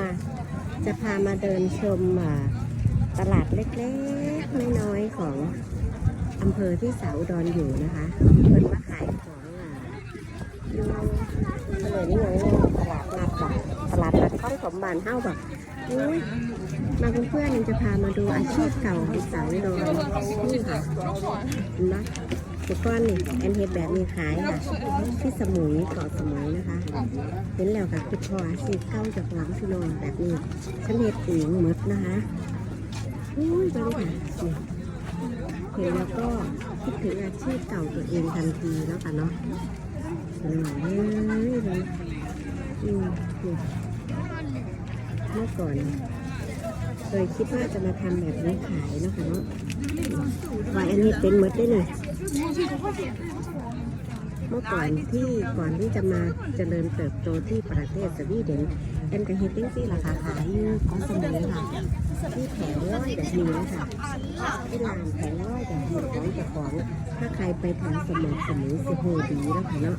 มาจะพามาเดินชมตลาดเล็กๆน้อยๆของอำเภอที่สาวอุดรอยู่นะคะเพิ่นมาขายของอะอยู่ถนนนี่ไงตลาดนัดบอกตลาดนัดข้องสมบันเฮ้าบอกมาเพื่อนๆจะพามาดูอาชีพเก่าของสาวอุดรนี่ค่ะนไหมเดี๋ยวก้อนนี่แอนเฮดแบบนี้ขายค่ะที่สมุยเกาะสมุยนะคะเห็นแล้วค่ะคือพออาชีพเก้าจากหลังพี่น้องแบบนี้ฉันเห็ดเองหมดนะคะอุ้ยบริค่ะเห็นแล้วก็คิดถึงอาชีพเก่าตัวเองทันทีแล้วค่ะเนาะเห็นไหมเลยอืมเมื่อก่อนเคยคิดว่าจะมาทำแบบนี้ขายนะคะเนาะวายอันนี้เป็นหมดได้เลย เมื่อก่อนที่ก่อนที่จะมาเจริญเติบโตที่ประเทศสวีเดนแอนกับเฮดติ้งที่ราคาขายอยู่ของสมัยค่ะที่แผงร้อยแบบนี้นะคะที่ลานแผงร้อยแบบนี้ของเจ้าของถ้าใครไปทางสมัยสมัยสิโหดีแล้วค่ะเนาะ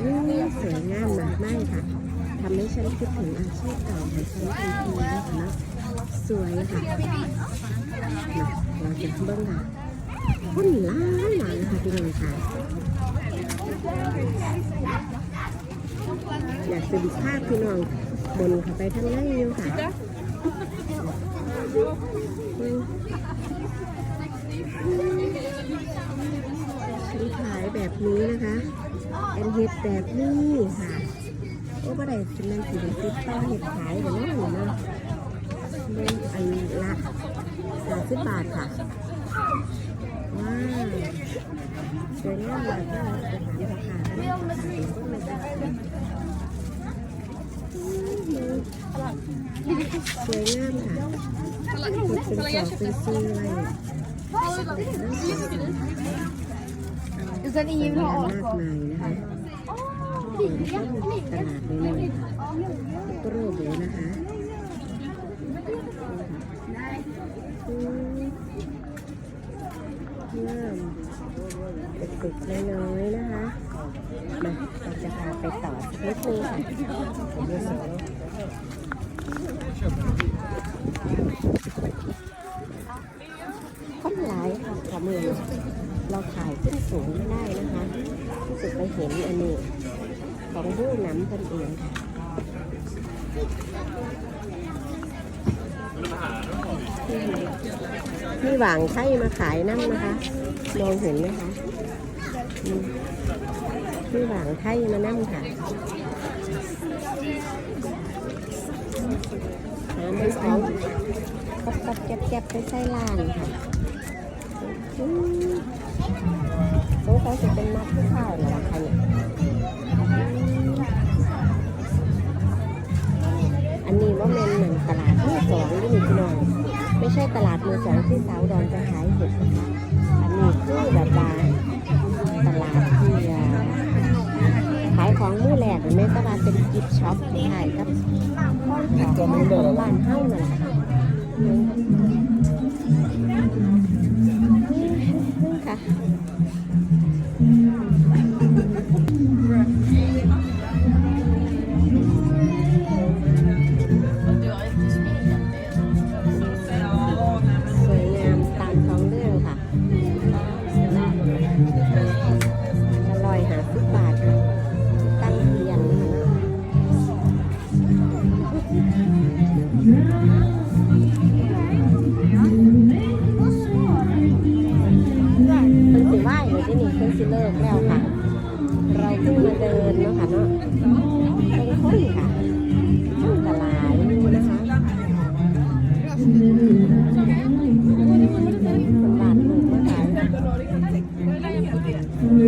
อืมสวยงามมากมากค่ะทำให้ฉันคิดถึงอาชีพเก่าของฉันทันทีนะคะสวยค่ะมาเราจะเบิ้งค่ะ คนหลายหลายค่ะพี่น้องค่ะอยากจะดูภาพพี่น้องบนเข้าไปทางในอยู่ค่ะอืมฉันขายแบบนี้นะคะเป็นเห็ดแบบนี้ค่ะโอ้บ่ได้สิแมันสิได้ติดต่อเห็ดขายกันเนาะหนูเนาะเบิ่งอันละสามสิบบาทค่ะ สวยงามมากเลยจะถามราคาได้ราคาเป็นต้นเลยจ้ะสวยงามค่ะเป็นสองเป็นซีอะไร Is that สวย even งาม hot? มากมายนะคะเปิดเข้าตลาดเลยเลยค่ะกรูปเลยนะคะ มงามเด็กๆน้อยๆนะคะ มาเราจะพาไปต่อนิดนึงค่ะคนหลายค่ะขอมือเราถ่ายขึ้นสูงไม่ได้นะคะรู้สึกไปเห็นอันนี้ของบู้น้ำตนเองค่ะ มีหวางไข่มาขายน้ำนะคะมองเห็นไหมคะอืมมีหวางไข่มานั่งค่ะหามันของกับกับแก็บแก็บไปใส่ลานค่ะอืมสงสัยจะเป็นมัดผู้ชายเหรอ ที่สาวดอนจะขายเห็ดนะคะอันนี้คือแบบว่าตลาดที่ขายของมือแรกแม่ตลาดเป็นกิฟต์ช็อปขายกับของของบ้านเฮ้านั่นแหละค่ะ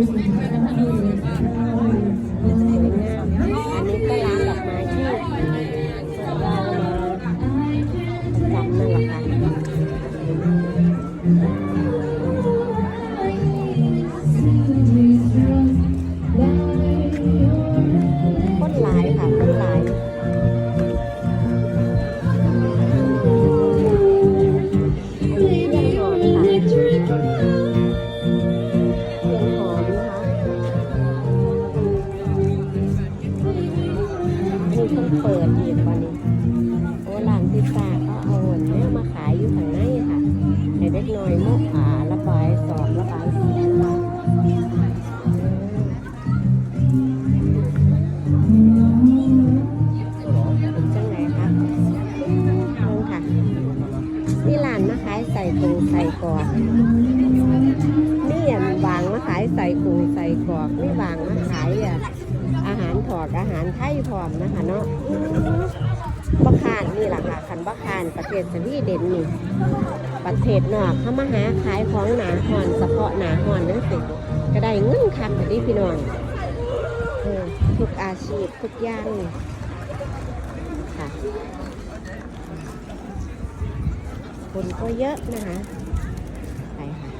สวยงา นี่อะวางมาขายใส่กุ้งใส่กรอกนี่วางมาขายอะอาหารถอดอาหารไทยพร้อมนะคะเนาะบักคานนี่แหละค่ะคันบักคานประเทศสวีเดนนี่ประเทศนอกเขามาหาขายของหนาหอนเฉพาะหนาหอนนั่นสิก็ได้เงินคักแต่ดีพี่น้องทุกอาชีพทุกอย่างค่ะคนก็เยอะนะคะ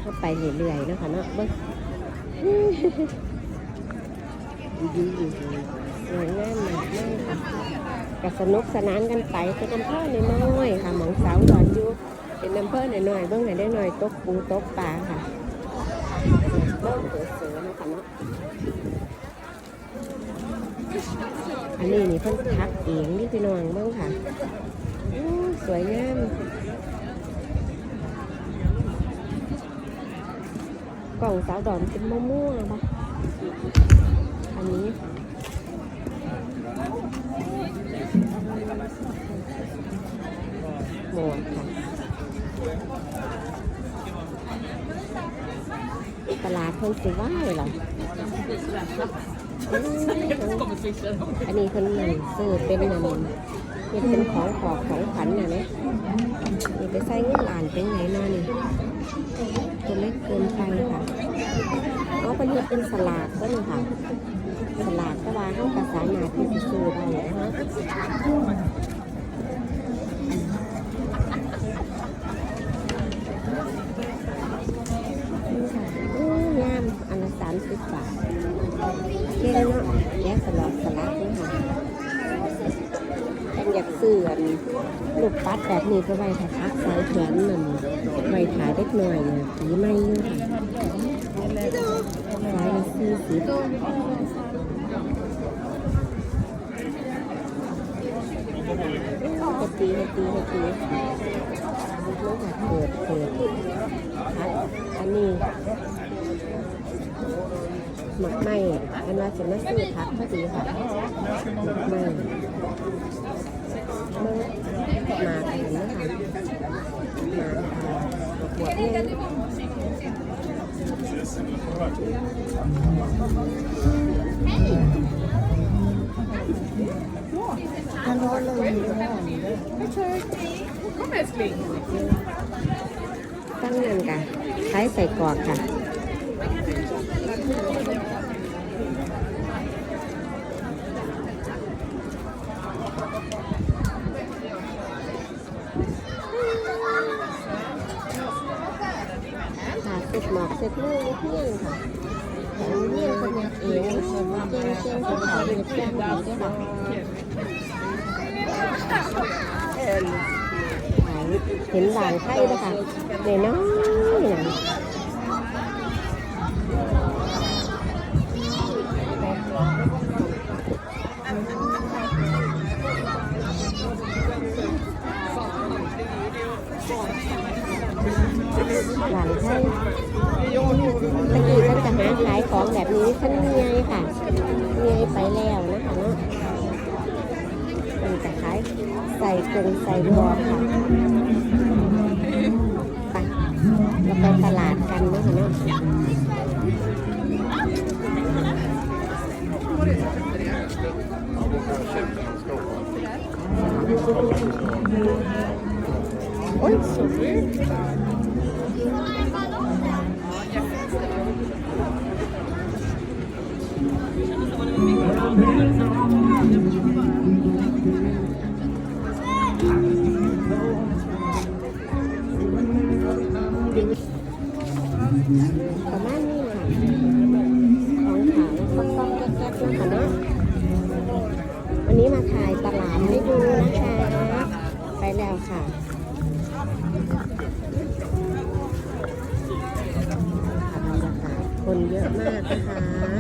เข้าไปเรื่อยๆนะคะเนาะเบิ้งสวยงามมากเลยค่ะก็สนุกสนานกันไปเป็นอำเภอน้อยๆค่ะหมองสาวดอนอยู่เป็นอำเภอน้อยๆเบิ้งให้ได้หน่อยตกปูตกปลาค่ะเบิ้งเสือๆนะคะเนาะอันนี้นี่เพิ่นทักเองนี่พี่น้องเบิ้งค่ะสวยงาม กล่องสาวดอนเป็นมะม่วงปะอันนี้หมวกค่ะตลาดคนสิว่าเหรออันนี้คนหนึ่งซื้อเป็นเงินนี่เป็นของขอบของขวัญน่ะเนี่ยนี่ไปใส่เงินหลานเป็นไงนอนี่ ตัวเล็กเกินไปค่ะเอาเป็นเฮ็ดเป็นสลากก็นี่ค่ะ สลากก็ว่าห้องกระสาหนาที่สิซื้อได้นะคะอู้งามอันละสามสิบบาทเก่งเนาะแกะสลักสลักนี่ค่ะเป็น อยากซื้ออันลูกปัดแบบนี้ก็ไว้ถ้าพักใส่แขนนั่นไว้ถ่ายเล็กหน่อยเนี่ยสีไม่ยู่ค่ะสายละสี่สิบให้ตีให้ตีให้ตีลูกหัดเปิดเปิดครับอันนี้หมักไหม้อันว่าจะมาซื้อพักพอดีค่ะหมักไหม้เมื่อมากันนะคะมาค่ะหัวเองฮัลโหลเลยตั้งนั่นกันใช้ใส่กรอกค่ะเสร็จหมอกเร็จลูกเพี้ยงค่ะแถมเพี้ยงคนยักเองเก่งเก่งคนขายเห็ดย่างดีด้วยค่ะขายเห็นด่างไข่ด้วยค่ะเดี๋ยวน้อยนะ หลานไข่ตะกี้เพิ่นจะหาขายของแบบนี้เพิ่นเมียค่ะเมียไปแล้วนะคะเนาะเพิ่นจะขายใส่กรงใส่บอค่ะไปเราไปตลาดกันเนาะคะเนาะ อ้ยสวย มากนะคะ